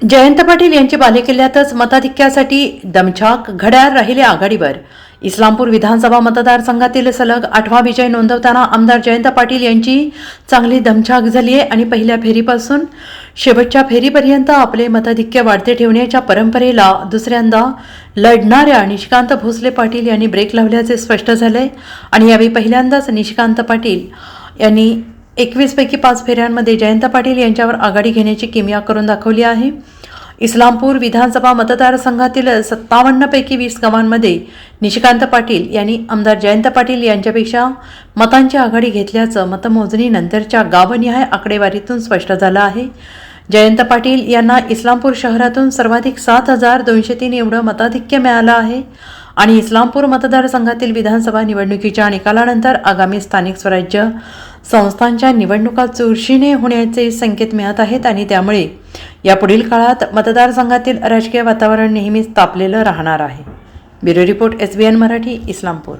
जयंत पाटील यांच्या बालेकिल्ल्यातच मताधिक्यासाठी दमछाक घड्याळ राहिले आघाडीवर. इस्लामपूर विधानसभा मतदारसंघातील सलग आठवा विजय नोंदवताना आमदार जयंत पाटील यांची चांगली दमछाक झाली आहे आणि पहिल्या फेरीपासून शेवटच्या फेरीपर्यंत आपले मताधिक्य वाढते ठेवण्याच्या परंपरेला दुसऱ्यांदा लढणाऱ्या निशिकांत भोसले पाटील यांनी ब्रेक लावल्याचे स्पष्ट झाले. आणि यावेळी पहिल्यांदाच निशिकांत पाटील यांनी एकवीसपैकी पाच फेऱ्यांमध्ये जयंत पाटील यांच्यावर आघाडी घेण्याची किमया करून दाखवली आहे. इस्लामपूर विधानसभा मतदारसंघातील सत्तावन्नपैकी वीस गावांमध्ये निशिकांत पाटील यांनी आमदार जयंत पाटील यांच्यापेक्षा मतांची आघाडी घेतल्याचं मतमोजणीनंतरच्या गावनिहाय आकडेवारीतून स्पष्ट झालं आहे. जयंत पाटील यांना इस्लामपूर शहरातून सर्वाधिक सात हजार दोनशे तीन एवढं मताधिक्य मिळालं आहे आणि इस्लामपूर मतदारसंघातील विधानसभा निवडणुकीच्या निकालानंतर आगामी स्थानिक स्वराज्य संस्थांच्या निवडणुका चुरशीने होण्याचे संकेत मिळत आहेत आणि त्यामुळे यापुढील काळात मतदारसंघातील राजकीय वातावरण नेहमीच तापलेलं राहणार आहे. Bureau report S B N Marathi Islampur.